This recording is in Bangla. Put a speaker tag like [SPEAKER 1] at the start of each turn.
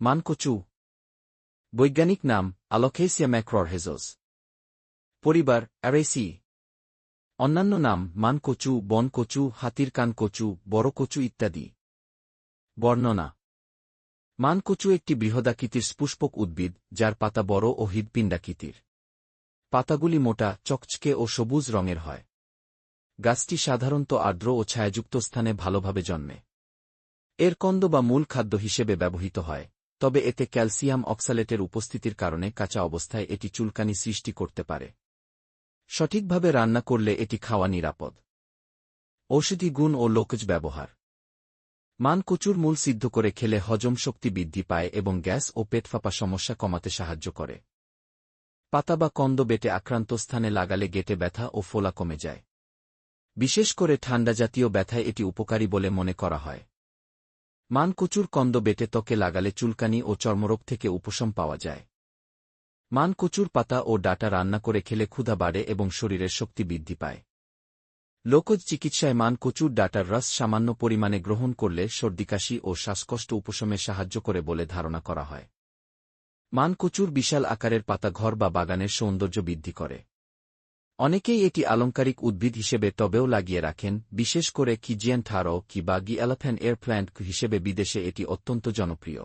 [SPEAKER 1] মানকচু। বৈজ্ঞানিক নাম আলোকেসিয়া ম্যাক্ররহেজোস। পরিবার অ্যারেসি। অন্যান্য নাম মানকচু, বনকচু হাতির কান কচু বড় কচু ইত্যাদি। বর্ণনা। মানকচু একটি বৃহদাকৃতির স্পুষ্পক উদ্ভিদ, যার পাতা বড় ও হৃদপিণ্ডাকৃতির পাতাগুলি মোটা, চকচকে ও সবুজ রঙের হয়। গাছটি সাধারণত আর্দ্র ও ছায়াযুক্ত স্থানে ভালোভাবে জন্মে। এর কন্দ বা মূল খাদ্য হিসেবে ব্যবহৃত হয়। তবে এতে ক্যালসিয়াম অক্সালেটের উপস্থিতির কারণে কাঁচা অবস্থায় এটি চুলকানি সৃষ্টি করতে পারে। সঠিকভাবে রান্না করলে এটি খাওয়া নিরাপদ। ঔষধি গুণ ও লোকজ ব্যবহার। মান কচুর মূল সিদ্ধ করে খেলে হজম শক্তি বৃদ্ধি পায় এবং গ্যাস ও পেট ফাঁপা সমস্যা কমাতে সাহায্য করে। পাতা বা কন্দ বেটে আক্রান্ত স্থানে লাগালে গেটে ব্যথা ও ফোলা কমে যায়। বিশেষ করে ঠান্ডা জাতীয় ব্যথায় এটি উপকারী বলে মনে করা হয়। মানকচুর কন্দ বেটে ত্বকে লাগালে চুলকানি ও চর্মরোগ থেকে উপশম পাওয়া যায়। মানকচুর পাতা ও ডাটা রান্না করে খেলে ক্ষুধা বাড়ে এবং শরীরের শক্তি বৃদ্ধি পায়। লোকজ চিকিৎসায় মানকচুর ডাটার রস সামান্য পরিমাণে গ্রহণ করলে সর্দিকাশি ও শ্বাসকষ্ট উপশমে সাহায্য করে বলে ধারণা করা হয়। মানকচুর বিশাল আকারের পাতা ঘর বা বাগানের সৌন্দর্য বৃদ্ধি করে। অনেকেই এটি আলঙ্কারিক উদ্ভিদ হিসেবে তবেও লাগিয়ে রাখেন, বিশেষ করে কিজিয়ান থারো কি বা গি এলাফ্যান এয়ারপ্ল্যান্ট হিসেবে বিদেশে এটি অত্যন্ত জনপ্রিয়।